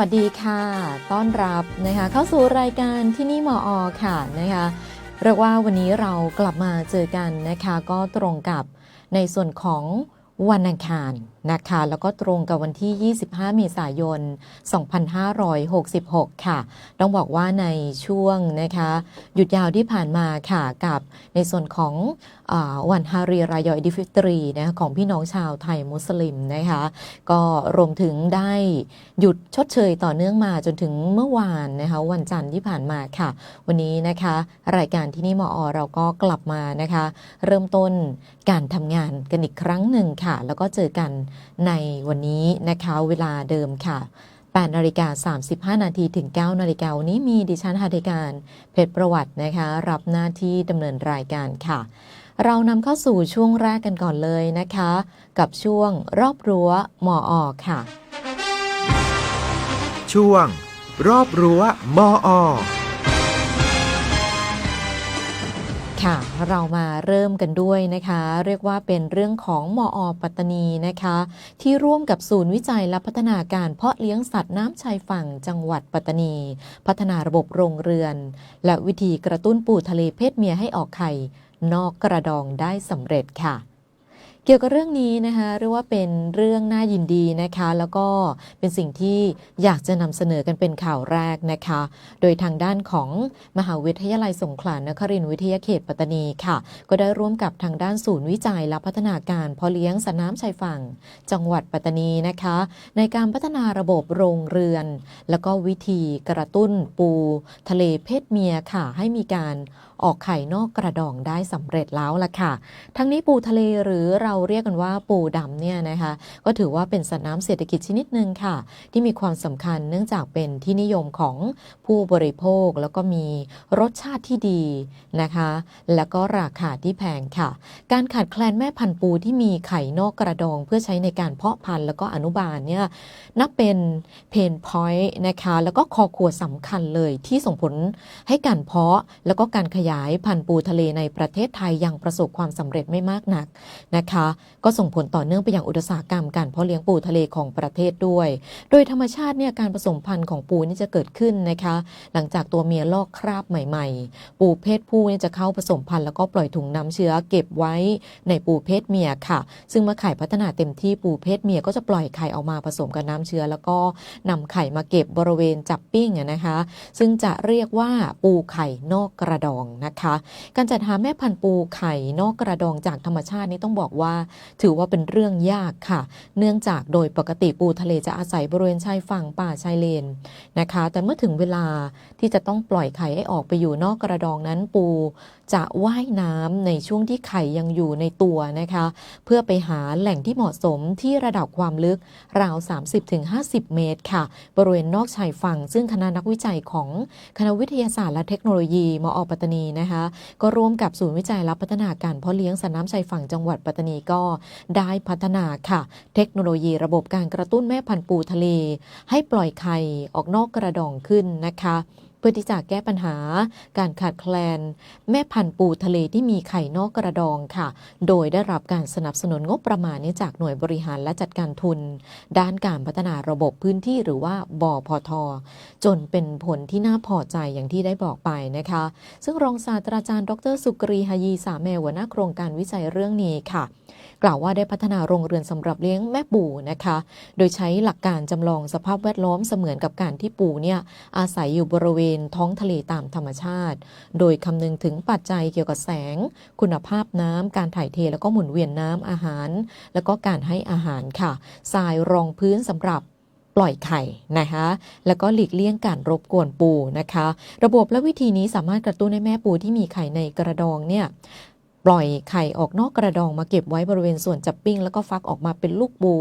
สวัสดีค่ะ ต้อนรับนะคะเข้าสู่รายการที่นี่มออค่ะนะคะเรียกว่าวันนี้เรากลับมาเจอกันนะคะ ก็ตรงกับในส่วนของวันอังคารนะคะแล้วก็ตรงกับวันที่ 25 เมษายน 2566 ค่ะ ต้องบอกว่าในช่วงนะคะหยุดยาวที่ผ่านมาค่ะกับในส่วนของอวันฮารีรายอยดิฟิตรีนะคะของพี่น้องชาวไทยมุสลิมนะคะก็รวมถึงได้หยุดชดเชยต่อเนื่องมาจนถึงเมื่อวานนะคะวันจันทร์ที่ผ่านมาค่ะ วันนี้นะคะรายการที่นี่มออเราก็กลับมานะคะ เริ่มต้นการทำงานกันอีกครั้งหนึ่งค่ะ แล้วก็เจอกันในวันนี้นะคะเวลาเดิมค่ะ8นาฬิกา35 นาทีถึง 9 นาฬิกาวันนี้มีดิฉันหาธิการเพชรประวัตินะคะ รับหน้าที่ดำเนินรายการค่ะ เรานำเข้าสู่ช่วงแรกกันก่อนเลยนะคะ กับช่วงรอบรั้วมออค่ะ ช่วง รอบรั้วมอ ค่ะเรามาเริ่มกันด้วยนะคะ เรียกว่าเป็นเรื่องของมอปัตตานีนะคะ ที่ร่วมกับศูนย์วิจัยและพัฒนาการเพาะเลี้ยงสัตว์น้ำชายฝั่งจังหวัดปัตตานี พัฒนาระบบโรงเรือน และวิธีกระตุ้นปูทะเลเพศเมียให้ออกไข่ นอกกระดองได้สำเร็จค่ะ เกี่ยวกับเรื่องนี้นะคะเรียกว่าเป็นเรื่องน่ายินดีนะคะ แล้วก็เป็นสิ่งที่อยากจะนำเสนอกันเป็นข่าวแรกนะคะ โดยทางด้านของมหาวิทยาลัยสงขลานครินทร์วิทยาเขตปัตตานีค่ะ ก็ได้ร่วมกับทางด้านศูนย์วิจัยและพัฒนาการพาะเลี้ยงสัตว์น้ำชายฝั่ง จังหวัดปัตตานีนะคะ ในการพัฒนาระบบโรงเรือน แล้วก็วิธีกระตุ้นปู ทะเลเพศเมียค่ะให้มีการ ออกไข่นอกกระดองได้สำเร็จแล้วล่ะค่ะ ทั้งนี้ปูทะเลหรือเราเรียกกันว่าปูดำเนี่ยนะคะก็ถือว่าเป็นสัตว์น้ำเศรษฐกิจชนิดหนึ่งค่ะ ที่มีความสำคัญเนื่องจากเป็นที่นิยมของผู้บริโภคแล้วก็มีรสชาติที่ดีนะคะ แล้วก็ราคาที่แพงค่ะ การขาดแคลนแม่พันธุ์ปูที่มีไข่นอกกระดอง เพื่อใช้ในการเพาะพันธุ์แล้วก็อนุบาลเนี่ยนับเป็นเพนพอยต์นะคะ แล้วก็คอขวดสำคัญเลยที่ส่งผลให้การเพาะแล้วก็การขยายพันธุ์ปูทะเลในประเทศไทยยังประสบความสำเร็จไม่มากนักนะคะ ก็ส่งผลต่อเนื่องไปยังอุตสาหกรรมการเพาะเลี้ยงปูทะเลของประเทศด้วย โดยธรรมชาติเนี่ยการผสมพันธุ์ของปูนี่จะเกิดขึ้นนะคะ หลังจากตัวเมียลอกคราบใหม่ ๆ ปูเพศผู้เนี่ยจะเข้าผสมพันธุ์แล้วก็ปล่อยถุงน้ำเชื้อเก็บไว้ในปูเพศเมียค่ะ ซึ่งเมื่อไข่พัฒนาเต็มที่ปูเพศเมียก็จะปล่อยไข่ออกมาผสมกับน้ำเชื้อ แล้วก็นำไข่มาเก็บบริเวณจับปิ้งนะคะ ซึ่งจะเรียกว่าปูไข่นอกกระดองนะคะ การจัดหาแม่พันธุ์ปูไข่นอกกระดองจากธรรมชาตินี้ต้องบอกว่า ถือว่าเป็นเรื่องยากค่ะ เนื่องจากโดยปกติปูทะเลจะอาศัยบริเวณชายฝั่งป่าชายเลนนะคะ แต่เมื่อถึงเวลาที่จะต้องปล่อยไข่ให้ออกไปอยู่นอกกระดองนั้นปู จะว่ายน้ำในช่วงที่ไข่ยังอยู่ในตัวนะคะ เพื่อไปหาแหล่งที่เหมาะสมที่ระดับความลึกราว 30-50 เมตรค่ะ บริเวณนอกชายฝั่ง ซึ่งคณะนักวิจัยของคณะวิทยาศาสตร์และเทคโนโลยี มอปัตตานีนะคะ ก็ร่วมกับศูนย์วิจัยและพัฒนาการเพาะเลี้ยงสัตว์น้ำชายฝั่งจังหวัดปัตตานีก็ได้พัฒนาค่ะ เทคโนโลยีระบบการกระตุ้นแม่พันธุ์ปูทะเล ให้ปล่อยไข่ออกนอกกระดองขึ้นนะคะ เพื่อที่จะแก้ปัญหาการขาดแคลน แม่พันธุ์ปูทะเลที่มีไข่นอกกระดองค่ะ โดยได้รับการสนับสนุนงบประมาณนี้จากหน่วยบริหารและจัดการทุน ด้านการพัฒนาระบบพื้นที่หรือว่าบอพทจนเป็นผลที่น่าพอใจอย่างที่ได้บอกไปนะคะ ซึ่งรองศาสตราจารย์ ดร สุกรีฮายีสาแมวหัวหน้าโครงการวิจัยเรื่องนี้ค่ะ กล่าวว่าได้พัฒนาโรงเรือนสำหรับเลี้ยงแม่ปูนะคะ โดยใช้หลักการจำลองสภาพแวดล้อมเสมือนกับการที่ปูเนี่ยอาศัยอยู่บริเวณท้องทะเลตามธรรมชาติ โดยคำนึงถึงปัจจัยเกี่ยวกับแสง คุณภาพน้ำการถ่ายเทแล้วก็หมุนเวียนน้ำอาหาร แล้วก็การให้อาหารค่ะทรายรองพื้นสำหรับปล่อยไข่นะคะแล้วก็หลีกเลี่ยงการรบกวนปูนะคะ ระบบและวิธีนี้สามารถกระตุ้นให้แม่ปูที่มีไข่ในกระดองเนี่ยปล่อยไข่ออกนอกกระดองมาเก็บไว้บริเวณส่วนจับปิ้ง แล้วก็ฟักออกมาเป็นลูกปู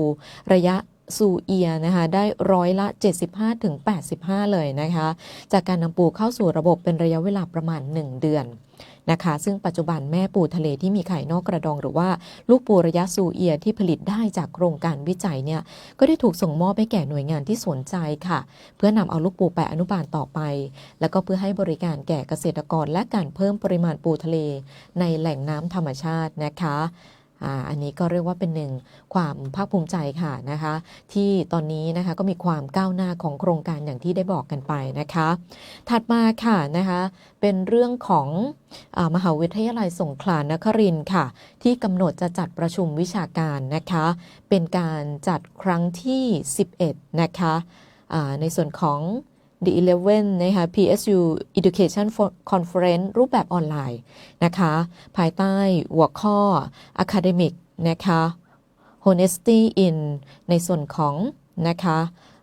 ระยะ ซูเอียนะคะได้ร้อยละ 75-85 เลยนะคะ จากการนำปูเข้าสู่ระบบเป็นระยะเวลาประมาณ 1 เดือนนะคะซึ่งปัจจุบันแม่ปูทะเลที่มีไข่นอกกระดองหรือว่าลูกปูระยะซูเอียที่ผลิตได้จากโครงการวิจัยเนี่ยก็ได้ถูกส่งมอบให้แก่หน่วยงานที่สนใจค่ะ เพื่อนำเอาลูกปูไปอนุบาลต่อไป แล้วก็เพื่อให้บริการแก่เกษตรกรและการเพิ่มปริมาณปูทะเล ในแหล่งน้ำธรรมชาตินะคะ อันนี้ก็เรียกว่าเป็นหนึ่งความภาคภูมิใจค่ะนะคะ ที่ตอนนี้นะคะก็มีความก้าวหน้าของโครงการอย่างที่ได้บอกกันไปนะคะ ถัดมาค่ะนะคะเป็นเรื่องของอมหาวิทยาลัยสงขลานครินค่ะ ที่กำหนดจะจัดประชุมวิชาการนะคะ เป็นการจัดครั้งที่ 11 นะคะในส่วนของ The 11นะคะ PSU Education Conference รูปแบบออนไลน์นะคะ ภายใต้หัวข้อ Academic นะคะ Honesty in ในส่วนของนะคะ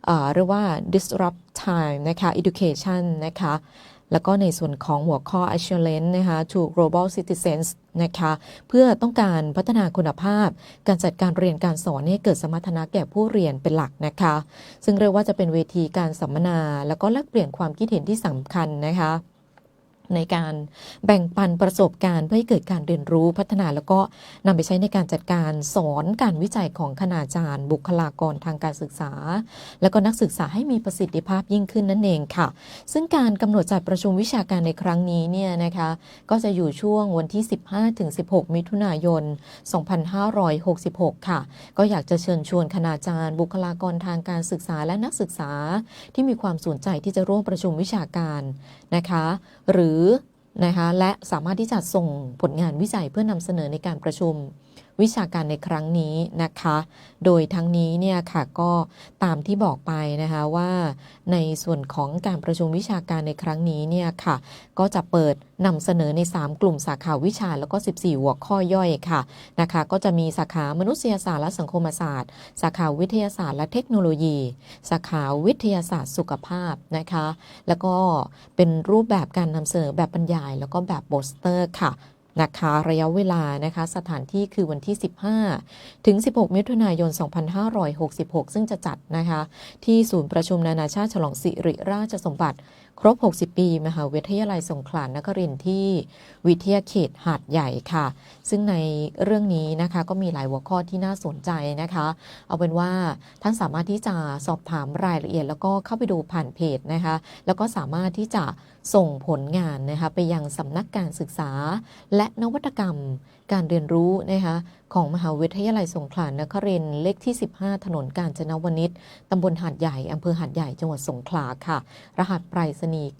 เอ่อว่า disrupt time นะคะ education นะคะ แล้วก็ในส่วนของหัวข้อ assurance นะคะ to global citizens นะคะเพื่อต้องการพัฒนาคุณภาพ การจัดการเรียนการสอนให้เกิดสมรรถนะแก่ผู้เรียนเป็นหลักนะคะ ซึ่งเรียกว่าจะเป็นเวทีการสัมมนา แล้วก็แลกเปลี่ยนความคิดเห็นที่สำคัญนะคะ ในการแบ่งปันประสบการณ์เพื่อให้เกิดการเรียนรู้พัฒนาแล้วก็นำไปใช้ในการจัดการสอนการวิจัยของคณาจารย์ บุคลากรทางการศึกษา แล้วก็นักศึกษาให้มีประสิทธิภาพยิ่งขึ้นนั่นเองค่ะ ซึ่งการกำหนดจัดประชุมวิชาการในครั้งนี้เนี่ยนะคะก็จะอยู่ช่วงวันที่ 15ถึง16 มิถุนายน 2566 ค่ะ ก็อยากจะเชิญชวนคณาจารย์ บุคลากรทางการศึกษาและนักศึกษาที่มีความสนใจที่จะร่วมประชุมวิชาการนะคะ หรือนะคะและสามารถที่จะส่งผลงานวิจัยเพื่อนำเสนอในการประชุม วิชาการในครั้งนี้นะคะ โดยทั้งนี้เนี่ยค่ะก็ตามที่บอกไปนะคะว่า ในส่วนของการประชุมวิชาการในครั้งนี้เนี่ยค่ะ ก็จะเปิดนำเสนอใน 3 กลุ่มสาขาวิชาแล้วก็ 14 หัวข้อย่อยค่ะนะคะ ก็จะมีสาขามนุษยศาสตร์และสังคมศาสตร์ สาขาวิทยาศาสตร์และเทคโนโลยี สาขาวิทยาศาสตร์สุขภาพนะคะ แล้วก็เป็นรูปแบบการนำเสนอแบบบรรยาย แล้วก็แบบโปสเตอร์ค่ะ นะคะระยะเวลานะคะ สถานที่คือวันที่ 15 ถึง 16 มิถุนายน 2566 ซึ่งจะจัดนะคะ ที่ศูนย์ประชุมนานาชาติฉลองสิริราชสมบัติ ครบ 60 ปี มหาวิทยาลัยสงขลานครินทร์ที่วิทยาเขตหาดใหญ่ค่ะ ซึ่งในเรื่องนี้นะคะก็มีหลายหัวข้อที่น่าสนใจนะคะ เอาเป็นว่าท่านสามารถที่จะสอบถามรายละเอียด แล้วก็เข้าไปดูผ่านเพจนะคะ แล้วก็สามารถที่จะส่งผลงานนะคะไปยังสำนักการศึกษา และนวัตกรรมการเรียนรู้นะคะ ของมหาวิทยาลัยสงขลานครินเลขที่ 15 ถนนกาญจนวนิชตำบลหาดใหญ่อำเภอหาดใหญ่จังหวัดสงขลาค่ะ รหัสไปรษณีย์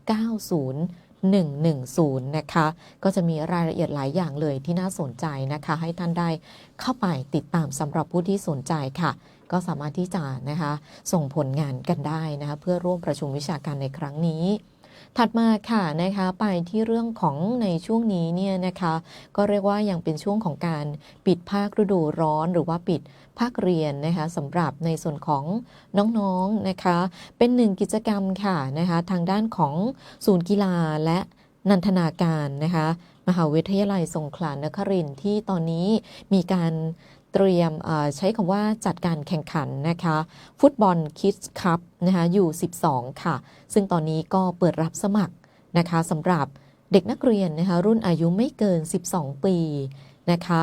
90110 นะคะ ก็จะมีรายละเอียดหลายอย่างเลยที่น่าสนใจนะคะ ให้ท่านได้เข้าไปติดตามสำหรับผู้ที่สนใจค่ะ ก็สามารถที่จะนะคะ ส่งผลงานกันได้นะคะเพื่อร่วมประชุมวิชาการในครั้งนี้ ถัดมาค่ะนะคะไปที่เรื่องของในช่วงนี้เนี่ยนะคะก็เรียกว่ายังเป็นช่วงของการปิดภาคฤดูร้อนหรือว่าปิดภาคเรียนนะคะสำหรับในส่วนของน้องๆนะคะ เป็นหนึ่งกิจกรรมค่ะนะคะทางด้านของศูนย์กีฬาและนันทนาการนะคะมหาวิทยาลัยสงขลานครินที่ตอนนี้มีการ เตรียมใช้คำว่าจัดการแข่งขันนะคะ ฟุตบอลคิดส์คัพนะคะอยู่ 12 ค่ะ ซึ่งตอนนี้ก็เปิดรับสมัครนะคะสำหรับเด็กนักเรียนนะคะรุ่นอายุไม่เกิน 12 ปีนะคะ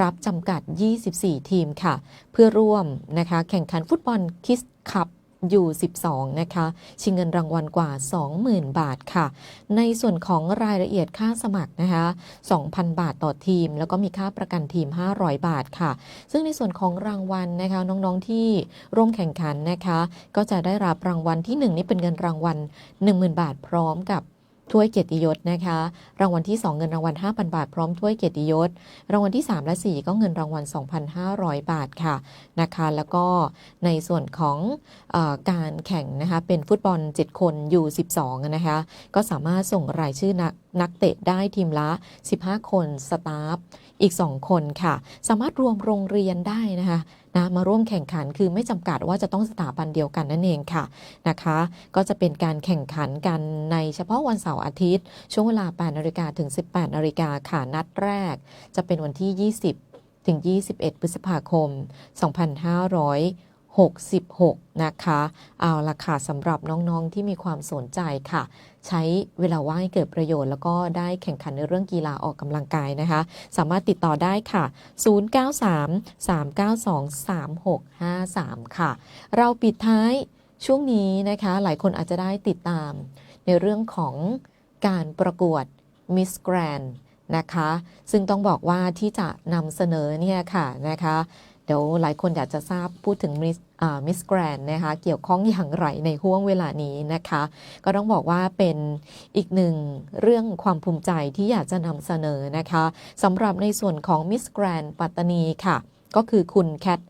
รับจำกัด 24 ทีมค่ะ เพื่อร่วมนะคะแข่งขันฟุตบอลคิสคัพ อยู่12 นะคะ ชิงเงินรางวัลกว่า 20,000 บาทค่ะ ในส่วนของรายละเอียดค่าสมัครนะคะ 2,000 บาทต่อทีม แล้วก็มีค่าประกันทีม 500 บาทค่ะ ซึ่งในส่วนของรางวัลนะคะน้องๆที่ร่วมแข่งขันนะคะ ก็จะได้รับรางวัลที่ 1 นี่เป็นเงินรางวัล 10,000 บาทพร้อมกับ ถ้วยเกียรติยศนะคะ รางวัลที่ 2 เงินรางวัล 5,000 บาท พร้อมถ้วยเกียรติยศ รางวัลที่ 3 และ 4 ก็เงินรางวัล 2,500 บาทค่ะนะคะ แล้วก็ในส่วนของอการแข่งนะคะ เป็นฟุตบอล 7 คนอยู่12 นะคะ ก็สามารถส่งรายชื่อนัก นักเตะได้ทีมละ 15 คนสตาฟอีก 2 คนค่ะ สามารถรวมโรงเรียนได้นะคะนะมาร่วมแข่งขันคือไม่จำกัดว่าจะต้องสถาบันเดียวกันนั่นเองค่ะนะคะ ก็จะเป็นการแข่งขันกันในเฉพาะวันเสาร์อาทิตย์ ช่วงเวลา 8 นาฬิกาถึง 18 นาฬิกาค่ะนัดแรก จะเป็นวันที่ 20 ถึง 21 พฤษภาคม 66 นะคะ เอาละค่ะสำหรับน้องๆที่มีความสนใจค่ะ ใช้เวลาว่างให้เกิดประโยชน์ แล้วก็ได้แข่งขันในเรื่องกีฬาออกกำลังกายนะคะ สามารถติดต่อได้ค่ะ 093-392-3653 ค่ะ เราปิดท้ายช่วงนี้นะคะ หลายคนอาจจะได้ติดตาม ในเรื่องของการประกวด Miss Grand นะคะ ซึ่งต้องบอกว่าที่จะนำเสนอเนี่ยค่ะนะคะ เดี๋ยวหลายคนอยากจะทราบพูดถึงมิสมิสแกรนนะคะเกี่ยวข้องอย่างไรในห่วงเวลานี้นะคะ ก็ต้องบอกว่าเป็นอีกหนึ่งเรื่องความภูมิใจที่อยากจะนำเสนอนะคะสำหรับในส่วนของมิสแกรนปัตตานีค่ะ ก็คือคุณแคท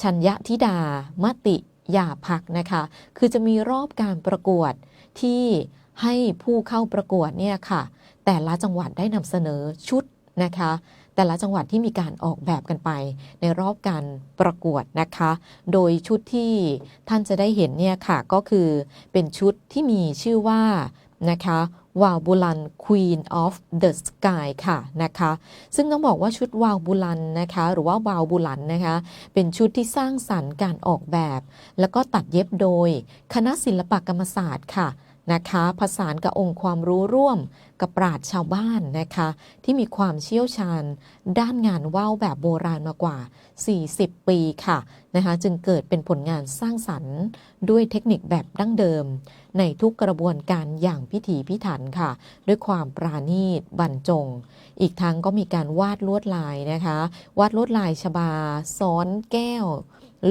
ชัญญาธิดามติยาพักนะคะ คือจะมีรอบการประกวดที่ให้ผู้เข้าประกวดเนี่ยค่ะ แต่ละจังหวัดได้นำเสนอชุด นะคะ แต่ละจังหวัดที่มีการออกแบบกันไปในรอบการประกวดนะคะ โดยชุดที่ท่านจะได้เห็นเนี่ยค่ะก็คือเป็นชุดที่มีชื่อว่านะคะวาวบุลัน Queen of the Sky ค่ะนะคะ ซึ่งต้องบอกว่าชุดวาวบุลันนะคะ หรือว่าวาวบุลันนะคะ เป็นชุดที่สร้างสรรค์การออกแบบ แล้วก็ตัดเย็บโดย คณะศิลปกรรมศาสตร์ค่ะ นะคะผสานกับองค์ความรู้ร่วมกับปราชญ์ชาวบ้านนะคะ ที่มีความเชี่ยวชาญ ด้านงานว่าวแบบโบราณมากว่า 40 ปีค่ะนะคะจึงเกิดเป็นผลงานสร้างสรรค์ ด้วยเทคนิคแบบดั้งเดิม ในทุกกระบวนการอย่างพิถีพิถันค่ะ ด้วยความปราณีตบรรจง อีกทั้งก็มีการวาดลวดลายนะคะ วาดลวดลายชบา ซ้อนแก้ว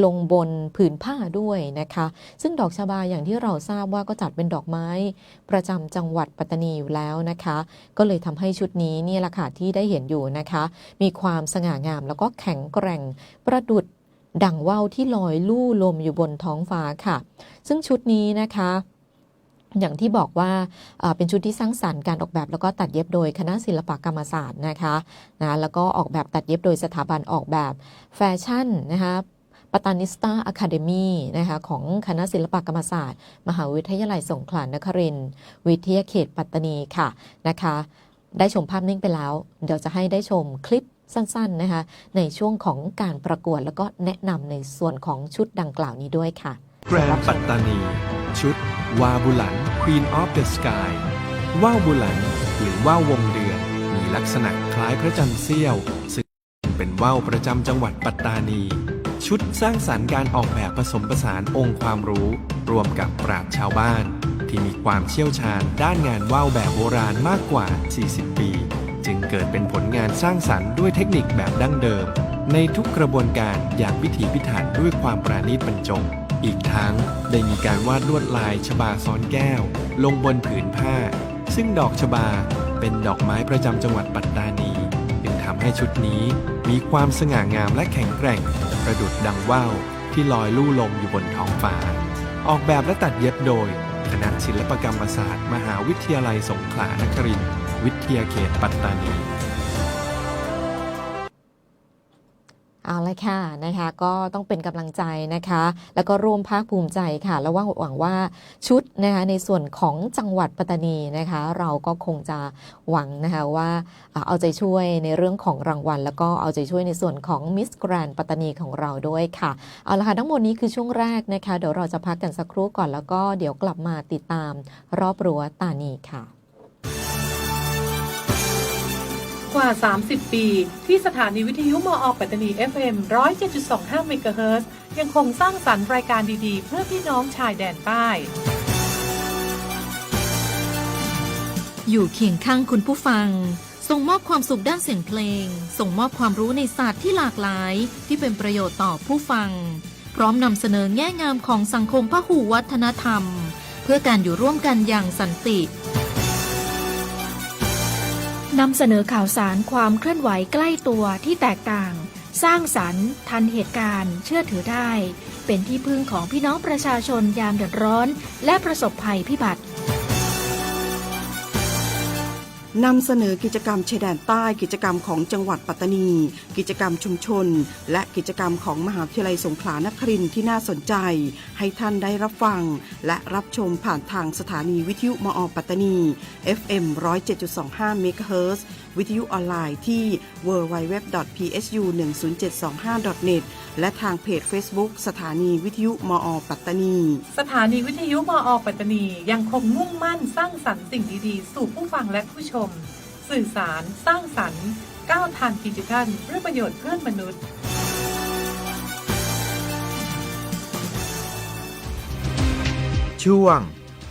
ลงบนผืนผ้าด้วยนะคะ ซึ่งดอกชบาอย่างที่เราทราบว่าก็จัดเป็นดอกไม้ ประจำจังหวัดปัตตานีอยู่แล้วนะคะ ก็เลยทำให้ชุดนี้นี่แหละค่ะที่ได้เห็นอยู่นะคะ มีความสง่างามแล้วก็แข็งแกร่งประดุดดั่งว่าวที่ลอยลู่ลมอยู่บนท้องฟ้าค่ะ ซึ่งชุดนี้นะคะอย่างที่บอกว่าเป็นชุดที่สร้างสรรค์การออกแบบแล้วก็ตัดเย็บโดยคณะศิลปกรรมศาสตร์นะคะนะแล้วก็ออกแบบตัดเย็บโดยสถาบันออกแบบแฟชั่นนะคะ ปตานิสตาอะคาเดมีนะคะของคณะศิลปกรรมศาสตร์ มหาวิทยาลัยสงขลานครินทร์วิทยาเขตปัตตานีค่ะนะคะได้ชมภาพนิ่งไปแล้ว เดี๋ยวจะให้ได้ชมคลิปสั้นๆนะคะในช่วงของการประกวดแล้วก็แนะนำในส่วนของชุดดังกล่าวนี้ด้วยค่ะแกรนปัตตานี ชุด วาบุหลัน Queen of the Sky ว่าวบุหลัน หรือว่าววงเดือน มีลักษณะคล้ายพระจันทร์เสี้ยวซึ่งเป็นว่าวประจำจังหวัดปัตตานี ชุดสร้างสรรค์การออกแบบผสมผสานองค์ความรู้ รวมกับปราชญ์ชาวบ้าน ที่มีความเชี่ยวชาญด้านงานว่าวแบบโบราณมากกว่า 40 ปี จึงเกิดเป็นผลงานสร้างสรรค์ด้วยเทคนิคแบบดั้งเดิม ในทุกกระบวนการอย่างพิถีพิถันด้วยความปราณีตบรรจงอีกทั้งได้มีการวาดลวดลายชบาซ้อนแก้ว ลงบนผืนผ้า ซึ่งดอกชบาเป็นดอกไม้ประจำจังหวัดปัตตานี จึงทำให้ชุดนี้มีความสง่างามและแข็งแกร่ง ประดุดดังว่าวที่ลอยลู่ลมอยู่บนท้องฟ้า ออกแบบและตัดเย็บโดย คณะศิลปกรรมศาสตร์ มหาวิทยาลัยสงขลานครินทร์วิทยาเขตปัตตานี เอาละค่ะนะคะก็ต้องเป็นกำลังใจนะคะ แล้วก็ร่วมภาคภูมิใจค่ะ แล้วว่าหวังว่าชุดนะคะในส่วนของจังหวัดปัตตานีนะคะ เราก็คงจะหวังนะคะว่าอ่าเอาใจช่วยในเรื่องของรางวัล แล้วก็เอาใจช่วยในส่วนของมิสแกรนปัตตานีของเราด้วยค่ะเอาละค่ะทั้งหมดนี้คือช่วงแรกนะคะ เดี๋ยวเราจะพักกันสักครู่ก่อนแล้วก็เดี๋ยวกลับมาติดตามรอบรั้วตานีค่ะ กว่า 30 ปี ที่สถานีวิทยุมอปัตตานี FM 107.25 เมกะเฮิรตซ์ยังคงสร้างสรรค์รายการดีๆ เพื่อพี่น้องชายแดนใต้ อยู่เคียงข้างคุณผู้ฟัง ส่งมอบความสุขด้านเสียงเพลง ส่งมอบความรู้ในศาสตร์ที่หลากหลาย ที่เป็นประโยชน์ต่อผู้ฟัง พร้อมนำเสนอแง่งามของสังคมพหูวัฒนธรรม เพื่อการอยู่ร่วมกันอย่างสันติ นำเสนอข่าวสารความเคลื่อนไหวใกล้ตัวที่แตกต่าง สร้างสรรค์ ทันเหตุการณ์ เชื่อถือได้ เป็นที่พึ่งของพี่น้องประชาชนยามเดือดร้อน และประสบภัยพิบัติ นำเสนอกิจกรรมชายแดนใต้กิจกรรมของจังหวัดปัตตานี กิจกรรมชุมชน และกิจกรรมของมหาวิทยาลัยสงขลานครินทร์ที่น่าสนใจ ให้ท่านได้รับฟัง และรับชมผ่านทางสถานีวิทยุมอปัตตานี FM 107.25 MHz วิทยุออนไลน์ที่ www.psu10725.net และทางเพจ Facebook สถานีวิทยุมอ ปัตตานี สถานีวิทยุมอ ปัตตานี ยังคงมุ่งมั่นสร้างสรรค์สิ่งดีๆ สู่ผู้ฟังและผู้ชม สื่อสาร สร้างสรรค์ก้าวทันดิจิทัลเพื่อประโยชน์เพื่อนมนุษย์ช่วง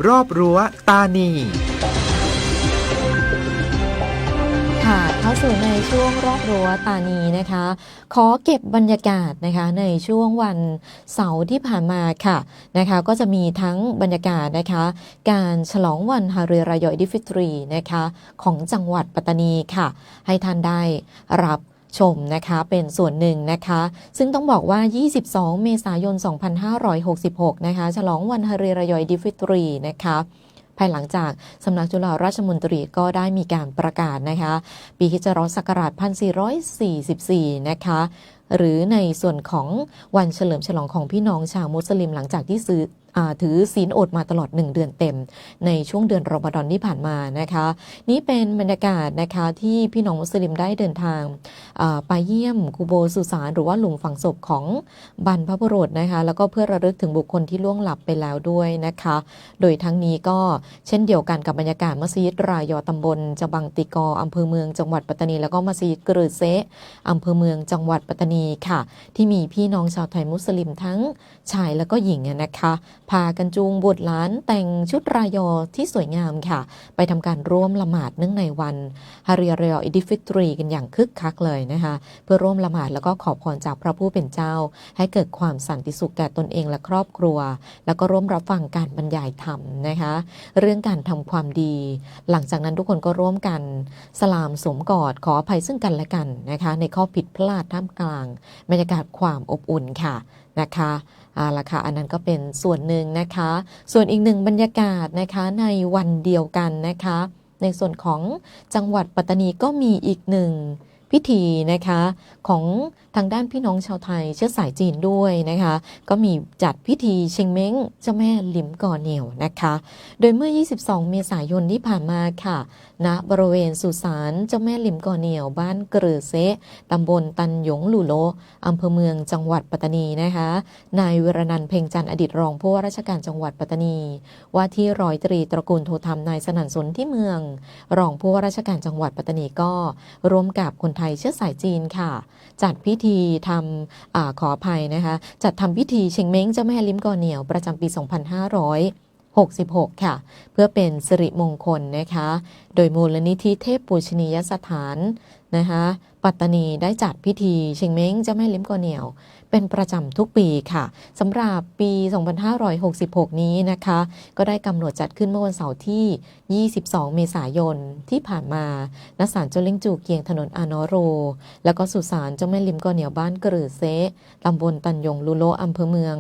รอบรั้วตานี ค่ะถ้าาสู่ในช่วงรอบรั้วตานีนะคะ ขอเก็บบรรยากาศนะคะในช่วงวันเสาร์ที่ผ่านมาค่ะนะคะ ก็จะมีทั้งบรรยากาศนะคะ การฉลองวันฮาเรรายอยดิฟิตรีนะคะ ของจังหวัดปัตตานีค่ะ ให้ท่านได้รับชมนะคะเป็นส่วนหนึ่งนะคะ ซึ่งต้องบอกว่า 22 เมษายน 2566 นะคะ ฉลองวันฮาเรรายอยดิฟิตรีนะคะ ภายหลังจากสำนักจุฬาราชมนตรีก็ได้มีการประกาศนะคะ ปีฮิจรัสศักราช 1444 นะคะ หรือในส่วนของวันเฉลิมฉลองของพี่น้องชาวมุสลิมหลังจากที่ซื้อถือศีลอดมาตลอด 1 เดือนเต็ม ในช่วงเดือนรอมฎอนที่ผ่านมานะคะ นี่เป็นบรรยากาศนะคะที่พี่น้องมุสลิมได้เดินทางไปเยี่ยมกูโบสุสานหรือว่าหลุมฝังศพของบรรพบุรุษนะคะ แล้วก็เพื่อระลึกถึงบุคคลที่ล่วงลับไปแล้วด้วยนะคะ โดยทั้งนี้ก็เช่นเดียวกันกับบรรยากาศมัสยิดรายอตำบลจบังติกออำเภอเมืองจังหวัดปัตตานี แล้วก็มัสยิดกระเซะอำเภอเมืองจังหวัดปัตตานีค่ะ ที่มีพี่น้องชาวไทยมุสลิมทั้งชายแล้วก็หญิงนะคะพากันจูงบุตรหลานแต่งชุดรายอที่สวยงามค่ะ ไปทำการร่วมละหมาดเนื่องในวันฮาริรอยอิดิฟิตรีกันอย่างคึกคักเลยนะคะเพื่อร่วมละหมาดแล้วก็ขอพรจากพระผู้เป็นเจ้า ให้เกิดความสันติสุขแก่ตนเองและครอบครัว แล้วก็ร่วมรับฟังการบรรยายธรรมนะคะ เรื่องการทำความดี หลังจากนั้นทุกคนก็ร่วมกัน สลามสมกอดขออภัยซึ่งกันและกันนะคะ ในข้อผิดพลาดท่ามกลางบรรยากาศความอบอุ่นค่ะนะคะอาละค่ะอันนั้นก็เป็นส่วนหนึ่งนะคะ ส่วนอีกหนึ่งบรรยากาศนะคะในวันเดียวกันนะคะ ในส่วนของจังหวัดปัตตานีก็มีอีกหนึ่ง พิธีนะคะของทางด้านพี่น้องชาวไทยเชื้อสายจีนด้วยนะคะ ก็มีจัดพิธีเชงเม้งเจ้าแม่ลิมก่อเหนียวนะคะ โดยเมื่อ 22 เมษายนที่ผ่านมาค่ะณบริเวณสุสานเจ้าแม่ลิมก่อเหนียวบ้านเกรือเซะตำบลตันหยงหลูโลอำเภอเมืองจังหวัดปัตตานีนะคะ นายเวรนันเพ่งจันทร์อดีตรองผู้ว่าราชการจังหวัดปัตตานี ว่าที่ร้อยตรีตระกูลโทธรรมนายสนั่นสนที่เมือง รองผู้ว่าราชการจังหวัดปัตตานีก็ร่วมกับคนไทยเชื้อสายจีนค่ะ จัดพิธีทำอขออภัยนะคะ จัดทำพิธีเชงเม้งเจ้าแม่ลิ้มกอเหนียวประจำปี 2566 ค่ะ เพื่อเป็นสิริมงคลนะคะ โดยมูลนิธิเทพปูชนียสถานนะคะ ปัตตานีได้จัดพิธีเชงเม้งเจ้าแม่ลิ้มกอเหนียว เป็นประจำทุกปีค่ะสำหรับปี 2566 นี้นะคะ ก็ได้กำหนดจัดขึ้นเมื่อวันเสาร์ที่ 22 เมษายนที่ผ่านมาณศาลเจ้าเล้งจูเกียงถนนอานอโร แล้วก็สุสานเจ้าแม่ลิ้มกอเหนียวบ้านกรือเซะตำบลตันยงลุโลอำเภอเมือง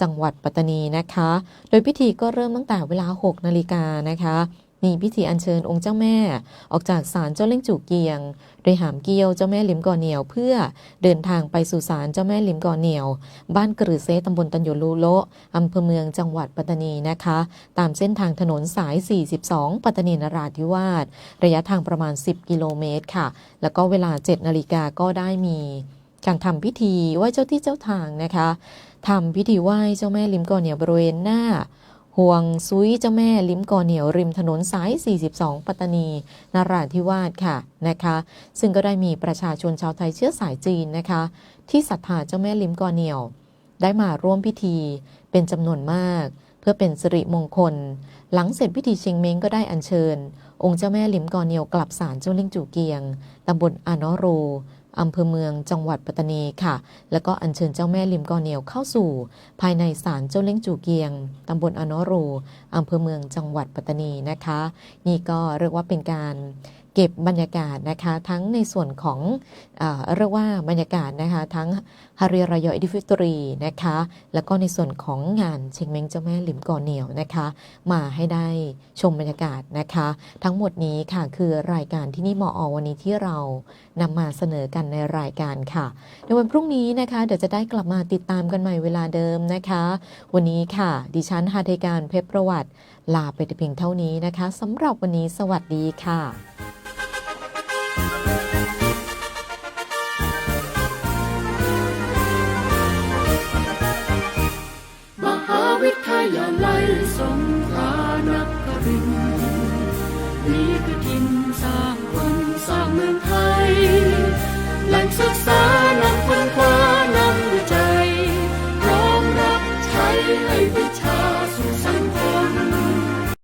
จังหวัดปัตตานีนะคะ โดยพิธีก็เริ่มตั้งแต่เวลา 6 นาฬิกานะคะ มีพิธีอัญเชิญองค์เจ้าแม่ ออกจากศาลเจ้าเล่งจูเกียง โดยหามเกี้ยวเจ้าแม่ลิมกอเหนียว เพื่อเดินทางไปสู่ศาลเจ้าแม่ลิมกอเหนียว บ้านกระือเซตำบลตันโยลูโลอำเภอเมืองจังหวัดปัตตานีนะคะ ตามเส้นทางถนนสาย 42 ปัตตานีนราธิวาสระยะทางประมาณ 10 กิโลเมตรค่ะ แล้วก็เวลา 7 นาฬิกาก็ได้มีการทำพิธีไหว้เจ้าที่เจ้าทางนะคะทำพิธีไหว้เจ้าแม่ลิมกอเหนียวบริเวณหน้า ห่วงซุยเจ้าแม่ลิ้มก่อเหนียวริมถนนสาย 42 ปัตตานีนราธิวาสค่ะนะคะ ซึ่งก็ได้มีประชาชนชาวไทยเชื้อสายจีนนะคะ ที่ศรัทธาเจ้าแม่ลิ้มก่อเหนียว ได้มาร่วมพิธีเป็นจำนวนมาก เพื่อเป็นสิริมงคล หลังเสร็จพิธีเชงเม้งก็ได้อัญเชิญ องค์เจ้าแม่ลิมก่อเหนียวกลับศาลเจ้าเล่งจูเกียงตำบลอานอโร อำเภอเมืองจังหวัดปัตตานีค่ะ แล้วก็อัญเชิญเจ้าแม่ลิมกอเหนียวเข้าสู่ ภายในศาลเจ้าเล้งจูเกียงตำบลอนอโรอำเภอเมืองจังหวัดปัตตานีนะคะ นี่ก็เรียกว่าเป็นการเก็บบรรยากาศนะคะ ทั้งในส่วนของเรียกว่าบรรยากาศนะคะทั้งฮาริรายออิดิฟิตรีนะคะแล้วก็ในส่วนของงานเชงเม้งเจ้าแม่ลิมก่อเหนียวนะคะมาให้ได้ชมบรรยากาศนะคะ ทั้งหมดนี้ค่ะคือรายการที่นี่มออวันนี้ที่เรานำมาเสนอกันในรายการค่ะ ในวันพรุ่งนี้นะคะเดี๋ยวจะได้กลับมาติดตามกันใหม่เวลาเดิมนะคะ วันนี้ค่ะ ดิฉันฮาเทการเพชรประวัติ ลาไปแต่เพียงเท่านี้นะคะสำหรับวันนี้สวัสดีค่ะ